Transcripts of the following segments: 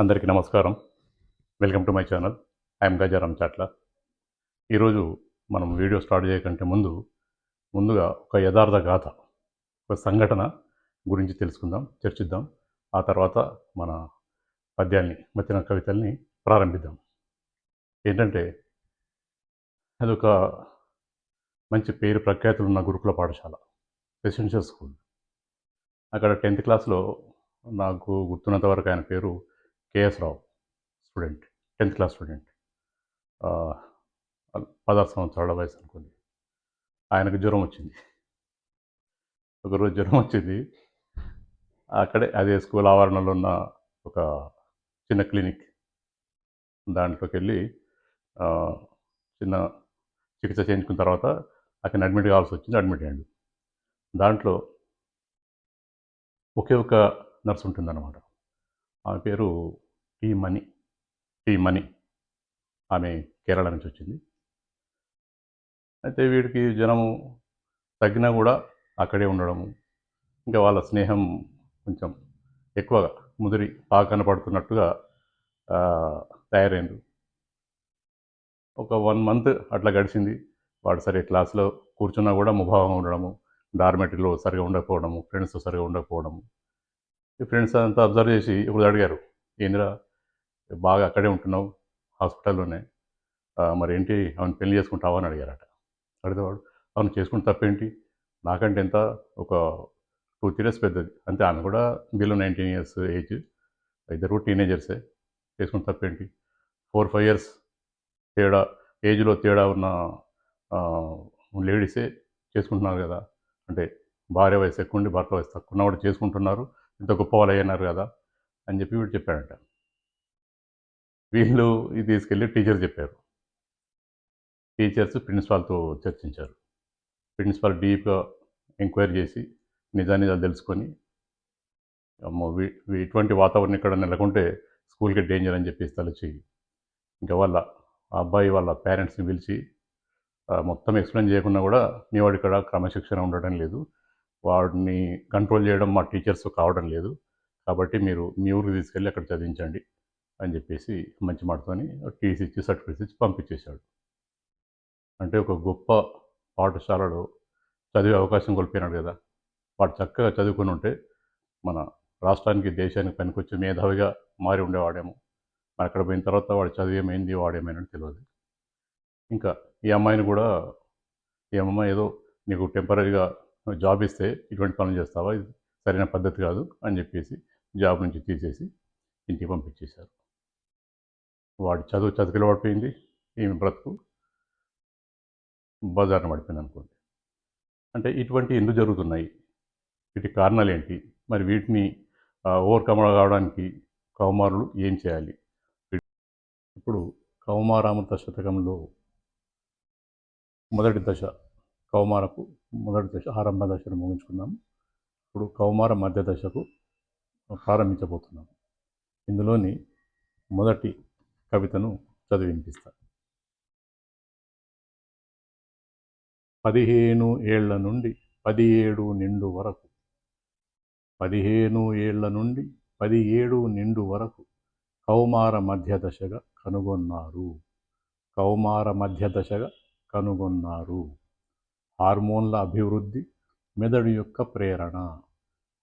అందరికీ నమస్కారం. Welcome to my channel. I'm Gajaram Chatla. ఈరోజు మనం వీడియో స్టార్ట్ చేయకంటే ముందు ముందుగా ఒక యథార్థ గాథ ఒక సంఘటన గురించి తెలుసుకుందాం చర్చిద్దాం. ఆ తర్వాత మన పద్యాల్ని మధ్యన కవితల్ని ప్రారంభిద్దాం. ఏంటంటే అదొక మంచి పేరు ప్రఖ్యాతులు ఉన్న గురుకుల పాఠశాల రెసిడెన్షియల్ స్కూల్. అక్కడ టెన్త్ క్లాస్లో నాకు గుర్తున్నంత వరకు ఆయన పేరు KS Rao student tenth class student. పదహారు సంవత్సరాల వయసు అనుకోండి. ఆయనకు జ్వరం వచ్చింది. ఒకరోజు జ్వరం వచ్చింది. అక్కడే అదే స్కూల్ ఆవరణలో ఉన్న ఒక చిన్న క్లినిక్ దాంట్లోకి వెళ్ళి చిన్న చికిత్స చేయించుకున్న తర్వాత అక్కడ అడ్మిట్ కావాల్సి వచ్చింది అడ్మిట్ అయ్యాడు. దాంట్లో ఒకే ఒక నర్స్ ఉంటుందన్నమాట. ఆమె పేరు టీ మణి టీ మణి. ఆమె కేరళ నుంచి వచ్చింది. అయితే వీడికి జనము తగ్గినా కూడా అక్కడే ఉండడము ఇంకా వాళ్ళ స్నేహం కొంచెం ఎక్కువగా ముదిరి బాగా కనపడుతున్నట్టుగా తయారైంది. ఒక వన్ మంత్ అట్లా గడిచింది. వాడు సరే క్లాస్లో కూర్చున్నా కూడా ముభావం ఉండడము డార్మెటరీలో సరిగా ఉండకపోవడము ఫ్రెండ్స్తో సరిగా ఉండకపోవడము. ఫ్రెండ్స్ అంతా అబ్జర్వ్ చేసి ఇప్పుడు అడిగారు ఏందిరా బాగా అక్కడే ఉంటున్నావు హాస్పిటల్లోనే మరి ఏంటి అవును పెళ్ళి చేసుకుంటావా? అని అడిగారట. అడిగితే వాడు అవును చేసుకుంటే తప్పేంటి? నాకంటే ఎంత? ఒక టూ త్రీ ఇయర్స్ పెద్దది. అంతే ఆమె కూడా బిలో నైన్టీన్ ఇయర్స్ ఏజ్ ఇద్దరు టీనేజర్సే. చేసుకుంటే తప్పేంటి? ఫోర్ ఫైవ్ ఇయర్స్ తేడా ఏజ్లో తేడా ఉన్న లేడీసే చేసుకుంటున్నారు కదా. అంటే భార్య వయసు ఎక్కువ ఉండి భర్త వయసు తక్కువ ఉన్న కూడా చేసుకుంటున్నారు. ఇంత గొప్ప వాళ్ళు కదా అని చెప్పి వీడు చెప్పాడంట. వీళ్ళు ఇది తీసుకెళ్ళి టీచర్ చెప్పారు. టీచర్స్ ప్రిన్సిపాల్తో చర్చించారు. ప్రిన్సిపాల్ డీప్గా ఎంక్వైరీ చేసి నిజానిజాలు తెలుసుకొని ఇటువంటి వాతావరణం ఇక్కడ నెలకొంటే స్కూల్కి డేంజర్ అని చెప్పేసి తలచి ఇంకా వాళ్ళ ఆ అబ్బాయి వాళ్ళ పేరెంట్స్ని పిలిచి మొత్తం ఎక్స్ప్లెయిన్ చేయకుండా కూడా మీ వాడు ఇక్కడ క్రమశిక్షణ ఉండడం లేదు. వాడిని కంట్రోల్ చేయడం మా టీచర్స్ కావడం లేదు. కాబట్టి మీరు మీ ఊరికి తీసుకెళ్ళి అక్కడ చదివించండి అని చెప్పేసి మంచి మాటతోని టీసీ ఇచ్చి సర్టిఫికేట్స్ ఇచ్చి పంపించేశాడు. అంటే ఒక గొప్ప పాఠశాలలో చదివే అవకాశం కోల్పోయినాడు కదా. వాడు చక్కగా చదువుకొని ఉంటే మన రాష్ట్రానికి దేశానికి పనికొచ్చి మేధావిగా మారి ఉండేవాడేమో. మరి అక్కడ పోయిన తర్వాత వాడు చదివేమైంది వాడేమైనా తెలియదు ఇంకా ఈ అమ్మాయిని కూడా ఈ అమ్మాయి ఏదో నీకు టెంపరీగా జాబ్ ఇస్తే ఇటువంటి పనులు చేస్తావా? ఇది సరైన పద్ధతి కాదు అని చెప్పేసి జాబ్ నుంచి తీసేసి ఇంటికి పంపించేశారు. వాడి చదువు చదువుకులు పడిపోయింది ఈమె బ్రతుకు? బజార్న పడిపోయింది అనుకోండి. అంటే ఇటువంటి ఎందుకు జరుగుతున్నాయి? వీటి కారణాలు ఏంటి? మరి వీటిని ఓవర్కమ్ కావడానికి కౌమారులు ఏం చేయాలి? ఇప్పుడు కౌమారామృత శతకంలో మొదటి దశ కౌమారకు మొదటి దశ ఆరంభ దశను ముగించుకున్నాము ఇప్పుడు కౌమార మధ్య దశకు ప్రారంభించబోతున్నాము ఇందులోని మొదటి కవితను చదివి వినిపిస్తాను పదిహేను ఏళ్ళ నుండి పదిహేడు నిండు వరకు పదిహేను ఏళ్ళ నుండి పదిహేడు నిండు వరకు కౌమార మధ్య దశగా కనుగొన్నారు. కౌమార మధ్య దశగా కనుగొన్నారు. హార్మోన్ల అభివృద్ధి మెదడు యొక్క ప్రేరణ.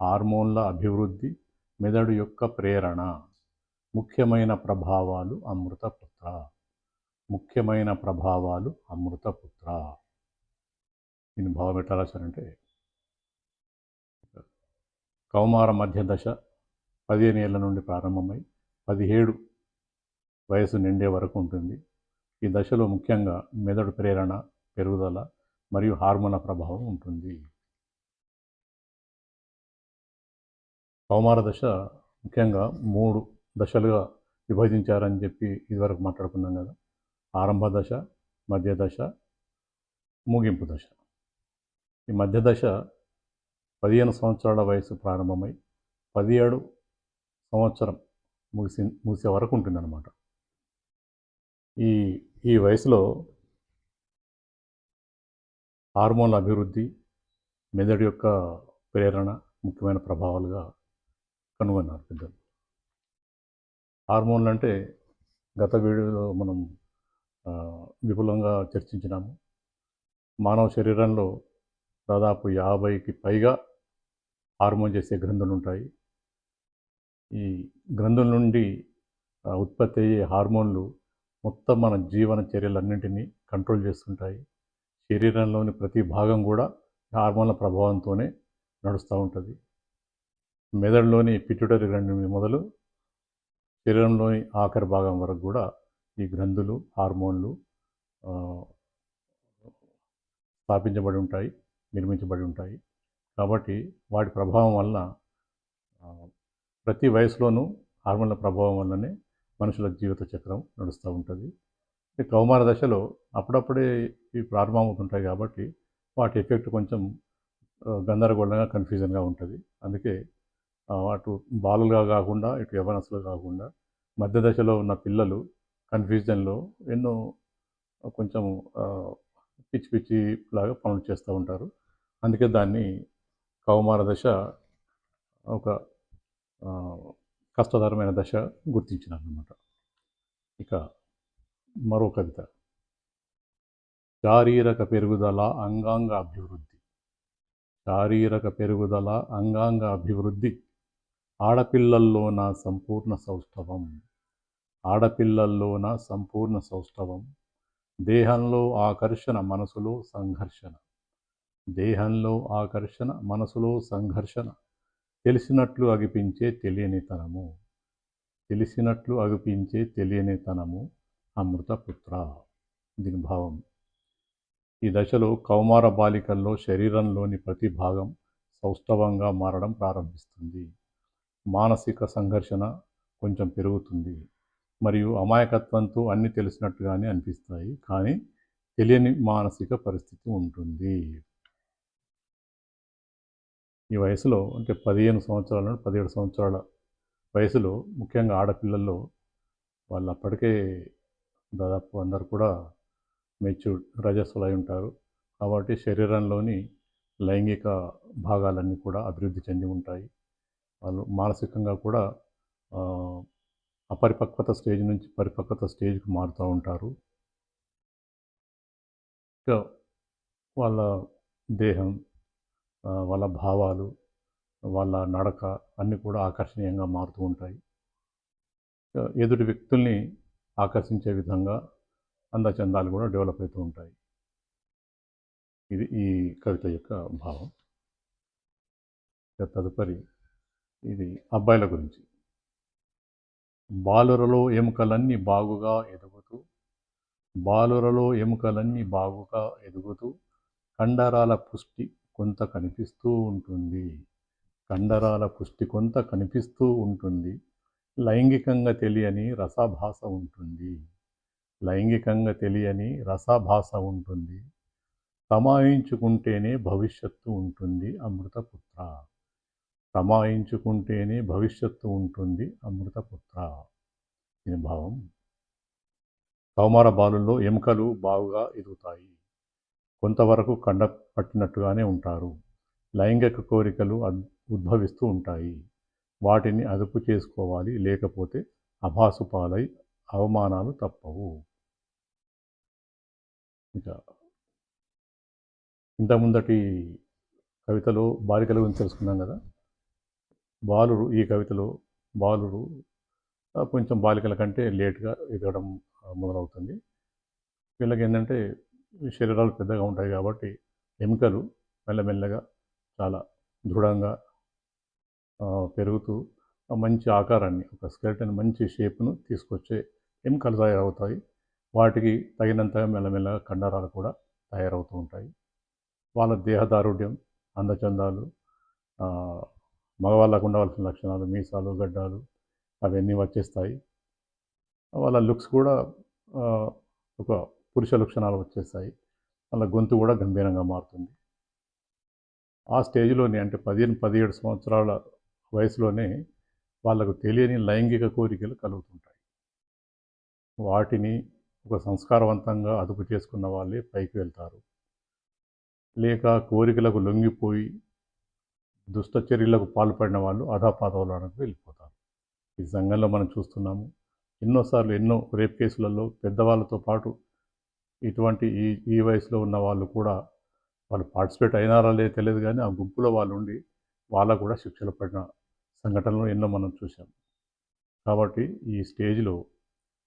హార్మోన్ల అభివృద్ధి మెదడు యొక్క ప్రేరణ. ముఖ్యమైన ప్రభావాలు అమృతపుత్ర ముఖ్యమైన ప్రభావాలు అమృతపుత్ర దీని భావం ఎట్లా రాశారంటే కౌమార మధ్య దశ పదిహేను ఏళ్ళ నుండి ప్రారంభమై పదిహేడు వయసు నిండే వరకు ఉంటుంది. ఈ దశలో ముఖ్యంగా మెదడు ప్రేరణ పెరుగుదల మరియు హార్మోన్ల ప్రభావం ఉంటుంది. కౌమార దశ ముఖ్యంగా మూడు దశలుగా విభజించారని చెప్పి ఇదివరకు మాట్లాడుకున్నాం కదా. ఆరంభ దశ మధ్య దశ ముగింపు దశ. ఈ మధ్య దశ పదిహేను సంవత్సరాల వయసు ప్రారంభమై పదిహేడు సంవత్సరం ముగిసి ముగిసే వరకు ఉంటుందన్నమాట. ఈ ఈ వయసులో హార్మోన్ల అభివృద్ధి మెదడు యొక్క ప్రేరణ ముఖ్యమైన ప్రభావాలుగా కనుగొన్నారు పెద్దలు. హార్మోన్లు అంటే గత వీడియోలో మనం విపులంగా చర్చించినాము. మానవ శరీరంలో దాదాపు యాభైకి పైగా హార్మోన్ చేసే గ్రంథులు ఉంటాయి. ఈ గ్రంథుల నుండి ఉత్పత్తి అయ్యే హార్మోన్లు మొత్తం మన జీవన చర్యలన్నింటినీ కంట్రోల్ చేస్తుంటాయి. శరీరంలోని ప్రతి భాగం కూడా హార్మోన్ల ప్రభావంతోనే నడుస్తూ ఉంటుంది. మెదడులోని పిట్యూటరీ గ్రంథి మొదలు శరీరంలోని ఆఖరి భాగం వరకు కూడా ఈ గ్రంథులు హార్మోన్లు స్థాపించబడి ఉంటాయి నిర్మించబడి ఉంటాయి. కాబట్టి వాటి ప్రభావం వలన ప్రతి వయసులోనూ హార్మోన్ల ప్రభావం వల్లనే మనుషుల జీవిత చక్రం నడుస్తూ ఉంటుంది. కౌమార దశలో అప్పుడప్పుడే ఇవి ప్రారంభమవుతుంటాయి కాబట్టి వాటి ఎఫెక్ట్ కొంచెం గందరగోళంగా కన్ఫ్యూజన్గా ఉంటుంది. అందుకే అటు బాలులుగా కాకుండా ఇటు యవనస్తులు కాకుండా మధ్య దశలో ఉన్న పిల్లలు కన్ఫ్యూజన్లో ఎన్నో కొంచెం పిచ్చి పిచ్చి లాగా పనులు చేస్తూ ఉంటారు. అందుకే దాన్ని కౌమార దశ ఒక కష్టతరమైన దశ గుర్తించినాను అనమాట ఇక మరో కవిత. శారీరక పెరుగుదల అంగాంగ అభివృద్ధి. శారీరక పెరుగుదల అంగాంగ అభివృద్ధి. ఆడపిల్లల్లోన సంపూర్ణ సౌష్ఠవం. ఆడపిల్లల్లోన సంపూర్ణ సౌష్ఠవం. దేహంలో ఆకర్షణ మనసులో సంఘర్షణ. దేహంలో ఆకర్షణ మనసులో సంఘర్షణ. తెలిసినట్లు అగిపించే తెలియనితనము. తెలిసినట్లు అగిపించే తెలియనితనము. అమృతపుత్ర దీని భావం. ఈ దశలో కౌమార బాలికల్లో శరీరంలోని ప్రతి భాగం సౌష్ఠవంగా మారడం ప్రారంభిస్తుంది. మానసిక సంఘర్షణ కొంచెం పెరుగుతుంది. మరియు అమాయకత్వంతో అన్ని తెలిసినట్టుగానే అనిపిస్తాయి. కానీ తెలియని మానసిక పరిస్థితి ఉంటుంది. ఈ వయసులో అంటే పదిహేను సంవత్సరాల నుండి పదిహేడు సంవత్సరాల వయసులో ముఖ్యంగా ఆడపిల్లల్లో వాళ్ళు అప్పటికే దాదాపు అందరు కూడా మెచ్యూర్డ్ రజస్సులు అయి ఉంటారు. కాబట్టి శరీరంలోని లైంగిక భాగాలన్నీ కూడా అభివృద్ధి చెంది ఉంటాయి. వాళ్ళు మానసికంగా కూడా అపరిపక్వత స్టేజ్ నుంచి పరిపక్వత స్టేజ్కి మారుతూ ఉంటారు. ఇంకా వాళ్ళ దేహం వాళ్ళ భావాలు వాళ్ళ నడక అన్నీ కూడా ఆకర్షణీయంగా మారుతూ ఉంటాయి. ఎదుటి వ్యక్తుల్ని ఆకర్షించే విధంగా అందచందాలు కూడా డెవలప్ అవుతూ ఉంటాయి. ఇది ఈ కవిత యొక్క భావం. తదుపరి ఇది అబ్బాయిల గురించి. బాలురలో ఎముకలన్నీ బాగుగా ఎదుగుతూ బాలురలో ఎముకలన్నీ బాగుగా ఎదుగుతూ కండరాల పుష్టి కొంత కనిపిస్తూ ఉంటుంది. కండరాల పుష్టి కొంత కనిపిస్తూ ఉంటుంది. లైంగికంగా తెలియని రసభాస ఉంటుంది. లైంగికంగా తెలియని రసభాస ఉంటుంది. సమాయించుకుంటేనే భవిష్యత్తు ఉంటుంది అమృతపుత్ర సమాయించుకుంటేనే భవిష్యత్తు ఉంటుంది అమృతపుత్ర దీని భావం? కౌమార బాలుల్లో ఎముకలు బాగుగా ఎదుగుతాయి. కొంతవరకు కండ పట్టినట్టుగానే ఉంటారు. లైంగిక కోరికలు ఉద్భవిస్తూ ఉంటాయి. వాటిని అదుపు చేసుకోవాలి. లేకపోతే అభాసు పాలై అవమానాలు తప్పవు. ఇంకా ఇంతకుముందటి కవితలో బాలికల గురించి తెలుసుకున్నాం కదా? బాలుడు ఈ కవితలో బాలుడు కొంచెం బాలికల కంటే లేట్గా ఎదగడం మొదలవుతుంది. వీళ్ళకి ఏంటంటే శరీరాలు పెద్దగా ఉంటాయి కాబట్టి ఎముకలు మెల్లమెల్లగా చాలా దృఢంగా పెరుగుతూ మంచి ఆకారాన్ని ఒక స్కెల్టన్ మంచి షేప్ను తీసుకొచ్చే ఎముకలు తయారవుతాయి వాటికి తగినంతగా మెల్లమెల్లగా కండరాలు కూడా తయారవుతూ ఉంటాయి. వాళ్ళ దేహదారుఢ్యం అందచందాలు మగవాళ్ళకు ఉండవలసిన లక్షణాలు మీసాలు గడ్డాలు అవన్నీ వచ్చేస్తాయి. వాళ్ళ లుక్స్ కూడా ఒక పురుష లక్షణాలు వచ్చేస్తాయి. వాళ్ళ గొంతు కూడా గంభీరంగా మారుతుంది. ఆ స్టేజ్లోని అంటే పదిహేను పదిహేడు సంవత్సరాల వయసులోనే వాళ్ళకు తెలియని లైంగిక కోరికలు కలుగుతుంటాయి. వాటిని ఒక సంస్కారవంతంగా అదుపు చేసుకున్న వాళ్ళే పైకి వెళ్తారు. లేక కోరికలకు లొంగిపోయి దుష్టచర్యలకు పాల్పడిన వాళ్ళు అధాపాదవులకు వెళ్ళిపోతారు. ఈ సంఘంలో మనం చూస్తున్నాము ఎన్నోసార్లు ఎన్నో రేప్ కేసులలో పెద్దవాళ్ళతో పాటు ఇటువంటి ఈ ఈ వయసులో ఉన్న వాళ్ళు కూడా వాళ్ళు పార్టిసిపేట్ అయినారా లేదో తెలియదు కానీ ఆ గుంపులో వాళ్ళు ఉండి వాళ్ళకు కూడా శిక్షలు పడిన సంఘటనలు ఎన్నో మనం చూసాం కాబట్టి ఈ స్టేజ్లో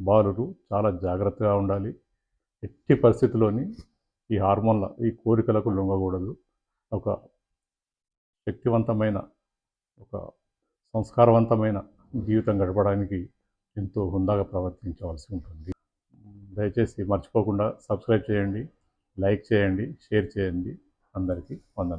బాలురు చాలా జాగ్రత్తగా ఉండాలి. ఎట్టి పరిస్థితిలోని ఈ హార్మోన్ల ఈ కోరికలకు లొంగకూడదు. ఒక శక్తివంతమైన ఒక సంస్కారవంతమైన జీవితం గడపడానికి ఎంతో హుందాగా ప్రవర్తించవలసి ఉంటుంది. దయచేసి మర్చిపోకుండా సబ్స్క్రైబ్ చేయండి లైక్ చేయండి షేర్ చేయండి. అందరికీ వందనం